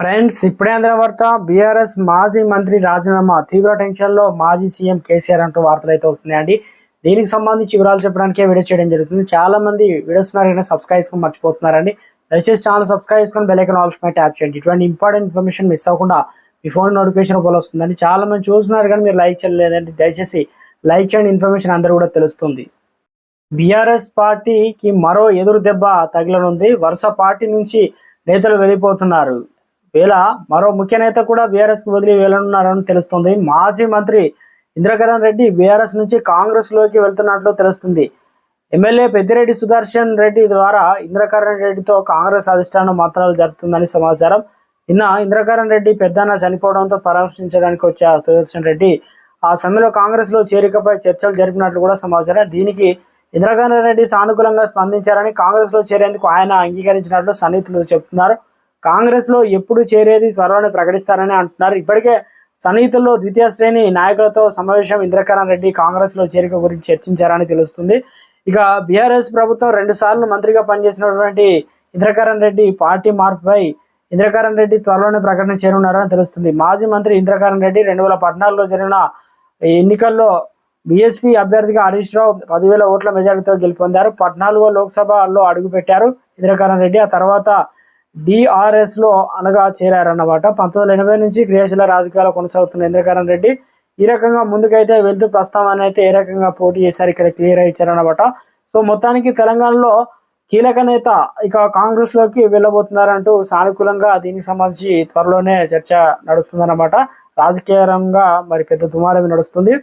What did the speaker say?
Friends ఇప్పుడే అందిన వార్త బీఆర్ఎస్ మాజీ మంత్రి రాజీనామా తీవ్ర టెన్షన్లో మాజీ సీఎం కేసీఆర్ అంటూ వార్తలు అయితే వస్తున్నాయండి. దీనికి సంబంధించి వివరాలు చెప్పడానికే వీడియో చేయడం జరుగుతుంది. చాలా మంది వీడియోస్ ఉన్నారైనా సబ్స్క్రైబ్ చేసుకుని మర్చిపోతున్నారండి. దయచేసి ఛానల్ సబ్స్క్రైబ్ చేసుకొని బెల్ ఆల్స్ పై ట్యాప్ చేయండి. ఇటువంటి ఇంపార్టెంట్ ఇన్ఫర్మేషన్ మిస్ అవ్వకుండా మీ ఫోన్ నోటిఫికేషన్ రూపంలో వస్తుందండి. చాలా మంది చూస్తున్నారు కానీ మీరు లైక్ చేయలేదండి. దయచేసి లైక్ చేయండి. ఇన్ఫర్మేషన్ అందరూ కూడా తెలుస్తుంది. బీఆర్ఎస్ పార్టీకి మరో ఎదురు దెబ్బ తగిలనుంది. వరుస పార్టీ నుంచి నేతలు వెళ్ళిపోతున్నారు. వేళ మరో ముఖ్య నేత కూడా బీఆర్ఎస్కు వదిలి వెళ్ళనున్నారని తెలుస్తుంది. మాజీ మంత్రి ఇంద్రకరణ్ రెడ్డి బీఆర్ఎస్ నుంచి కాంగ్రెస్లోకి వెళ్తున్నట్లు తెలుస్తుంది. ఎమ్మెల్యే పెద్దిరెడ్డి సుదర్శన్ రెడ్డి ద్వారా ఇంద్రకరణ్ రెడ్డితో కాంగ్రెస్ అధిష్టానం మంత్రాలు జరుపుతుందని సమాచారం. నిన్న ఇంద్రకరణ్ రెడ్డి పెద్దన్న చనిపోవడంతో పరామర్శించడానికి వచ్చే ఆ సుదర్శన్ రెడ్డి ఆ సమయంలో కాంగ్రెస్లో చేరికపై చర్చలు జరిపినట్లు కూడా సమాచారం. దీనికి ఇంద్రకరణ్ రెడ్డి సానుకూలంగా స్పందించారని కాంగ్రెస్లో చేరేందుకు ఆయన అంగీకరించినట్లు సన్నిహితులు చెప్తున్నారు. కాంగ్రెస్లో ఎప్పుడు చేరేది త్వరలోనే ప్రకటిస్తారని అంటున్నారు. ఇప్పటికే సన్నిహితుల్లో ద్వితీయ శ్రేణి నాయకులతో సమావేశం ఇంద్రకరణ్ రెడ్డి కాంగ్రెస్లో చేరిక గురించి చర్చించారని తెలుస్తుంది. ఇక బీఆర్ఎస్ ప్రభుత్వం రెండు సార్లు మంత్రిగా పనిచేసినటువంటి ఇంద్రకరణ్ రెడ్డి పార్టీ మార్పుపై ఇంద్రకరణ్ రెడ్డి త్వరలోనే ప్రకటన చేరున్నారని తెలుస్తుంది. మాజీ మంత్రి ఇంద్రకరణ్ రెడ్డి రెండు వేల పద్నాలుగులో జరిగిన ఎన్నికల్లో బీఎస్పీ అభ్యర్థిగా హరీష్ రావు పదివేల ఓట్ల మెజారిటీతో గెలుపొందారు. పద్నాలుగో లోక్సభలో అడుగుపెట్టారు ఇంద్రకరణ్ రెడ్డి. ఆ తర్వాత డిఆర్ఎస్లో అనగా చేరారన్నమాట. పంతొమ్మిది వందల ఎనభై నుంచి క్రియాశీల రాజకీయాలు కొనసాగుతున్న ఇంద్రకరణ్ రెడ్డి ఈ రకంగా ముందుకైతే వెళ్తూ ప్రస్తావన అయితే ఏ రకంగా పోటీ చేశారు ఇక్కడ క్లియర్ ఇచ్చారన్నమాట. సో మొత్తానికి తెలంగాణలో కీలక నేత ఇక కాంగ్రెస్లోకి వెళ్ళబోతున్నారంటూ సానుకూలంగా దీనికి సంబంధించి త్వరలోనే చర్చ నడుస్తుందన్నమాట. రాజకీయంగా మరి పెద్ద దుమారం నడుస్తుంది.